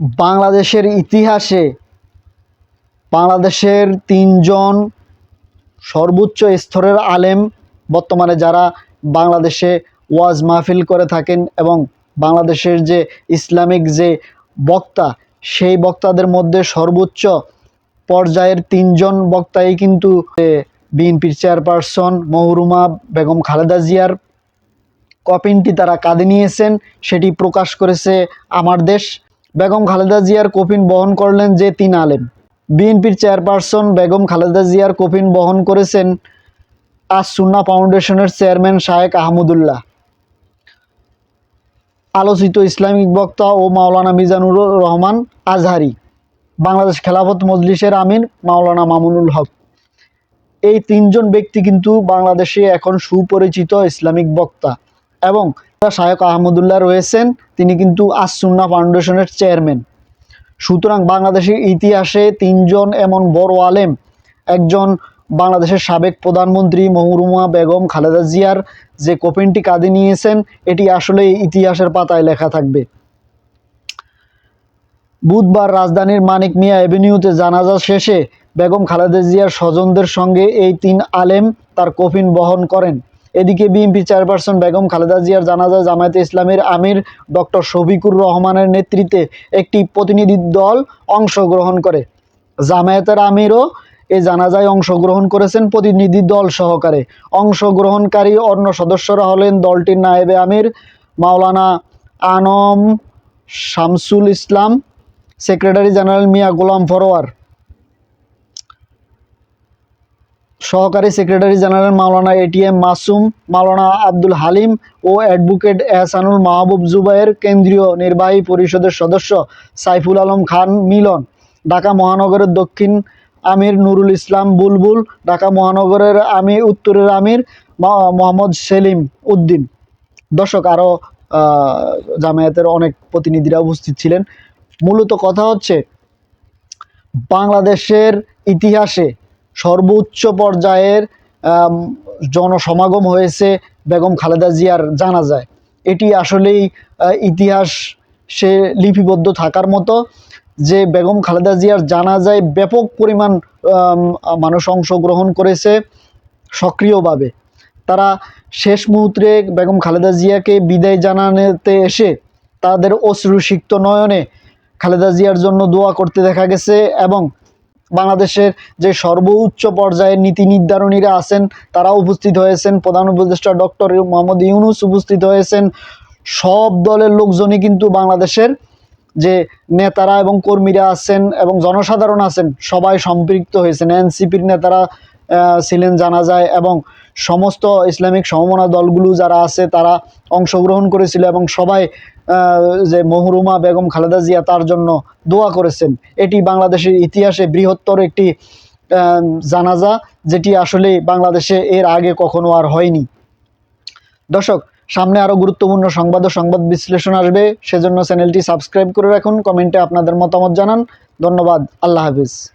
বাংলাদেশের ইতিহাসে বাংলাদেশের তিনজন সর্বোচ্চ স্তরের আলেম বর্তমানে যারা বাংলাদেশে ওয়াজ মাহফিল করে থাকেন এবং বাংলাদেশের যে ইসলামিক যে বক্তা, সেই বক্তাদের মধ্যে সর্বোচ্চ পর্যায়ের তিনজন বক্তাই কিন্তু বিএনপির চেয়ারপারসন মহরুমা বেগম খালেদা জিয়ার কপিনটি তারা কাঁধে নিয়েছেন, সেটি প্রকাশ করেছে আমার দেশ। বেগম খালেদা জিয়ার কফিন বহন করলেন যে তিন আলেম। বিএনপির চেয়ারপারসন বেগম খালেদা জিয়ার কফিন বহন করেছেন আজ সুন্না ফাউন্ডেশনের চেয়ারম্যান শায়েক আহমদুল্লাহ। আলোচিত ইসলামিক বক্তা ও মাওলানা মিজানুর রহমান আজহারি। বাংলাদেশ খেলাফত মজলিসের আমির মাওলানা মামুনুল হক। এই তিনজন ব্যক্তি কিন্তু বাংলাদেশে এখন সুপরিচিত ইসলামিক বক্তা এবং শায়ক আহমদুল্লাহ রয়েছেন, তিনি কিন্তু আসুন্না ফাউন্ডেশনের চেয়ারম্যান। সুতরাং বাংলাদেশের ইতিহাসে তিনজন এমন বড় আলেম, একজন বাংলাদেশের সাবেক প্রধানমন্ত্রী মহরুমা বেগম খালেদা জিয়ার যে কপিনটি কাঁধে নিয়েছেন, এটি আসলে ইতিহাসের পাতায় লেখা থাকবে। বুধবার রাজধানীর মানিক মিয়া অ্যাভিনিউতে জানাজা শেষে বেগম খালেদা জিয়ার স্বজনদের সঙ্গে এই তিন আলেম তার কফিন বহন করেন। এদিকে বিএনপি চেয়ারপারসন বেগম খালেদা জিয়ার জানাজা জামায়াতে ইসলামের আমির ডক্টর শফিকুর রহমানের নেতৃত্বে একটি প্রতিনিধি দল অংশগ্রহণ করে। জামায়াতের আমিরও এই জানাজায় অংশগ্রহণ করেছেন প্রতিনিধি দল সহকারে। অংশগ্রহণকারী অন্য সদস্যরা হলেন দলটির নায়েবে আমির মাওলানা আনম শামসুল ইসলাম, সেক্রেটারি জেনারেল মিয়া গোলাম ফরোয়ার। সহকারী সেক্রেটারি জেনারেল মাওলানা এটিএম মাসুম, মাওলানা আব্দুল হালিম ও অ্যাডভোকেট এহসানুল মাহবুব জুবাইর কেন্দ্রীয় নির্বাহী পরিষদের সদস্য সাইফুল আলম খান মিলন, ঢাকা মহানগরের দক্ষিণ আমির নুরুল ইসলাম বুলবুল, ঢাকা মহানগরের আমির, উত্তরের আমির মোহাম্মদ সেলিম উদ্দিন। দর্শক আরও জামায়াতের অনেক প্রতিনিধিরা উপস্থিত ছিলেন। মূলত কথা হচ্ছে, বাংলাদেশের ইতিহাসে সর্বোচ্চ পর্যায়ের জনসমাগম হয়েছে বেগম খালেদা জিয়ার জানা যায় এটি আসলেই ইতিহাস সে লিপিবদ্ধ থাকার মতো যে বেগম খালেদা জিয়ার জানা যায় ব্যাপক পরিমাণ মানুষ অংশগ্রহণ করেছে সক্রিয়ভাবে। তারা শেষ মুহূর্তে বেগম খালেদা জিয়াকে বিদায় জানাতে এসে তাদের অশ্রুসিক্ত নয়নে খালেদা জিয়ার জন্য দোয়া করতে দেখা গেছে এবং বাংলাদেশের যে সর্বোচ্চ পর্যায়ের নীতি নির্ধারণীরা আছেন তারা উপস্থিত হয়েছেন। প্রধান উপদেষ্টা ডক্টর মোহাম্মদ ইউনুস উপস্থিত হয়েছেন। সব দলের লোকজনই কিন্তু বাংলাদেশের যে নেতারা এবং কর্মীরা আছেন এবং জনসাধারণ আছেন, সবাই সম্পৃক্ত হয়েছেন। এনসিপির নেতারা ছিলেন জানা যায় এবং সমস্ত ইসলামিক সমমনা দলগুলো যারা আছে, তারা অংশগ্রহণ করেছিল এবং সবাই যে মহরুমা বেগম খালেদা জিয়া তার জন্য দোয়া করেছেন। এটি বাংলাদেশের ইতিহাসে বৃহত্তর একটি জানাজা, যেটি আসলে বাংলাদেশে এর আগে কখনো আর হয়নি। দর্শক, সামনে আরও গুরুত্বপূর্ণ সংবাদ ও সংবাদ বিশ্লেষণ আসবে। সেজন্য চ্যানেলটি সাবস্ক্রাইব করে রাখুন, কমেন্টে আপনাদের মতামত জানান। ধন্যবাদ, আল্লাহ হাফিজ।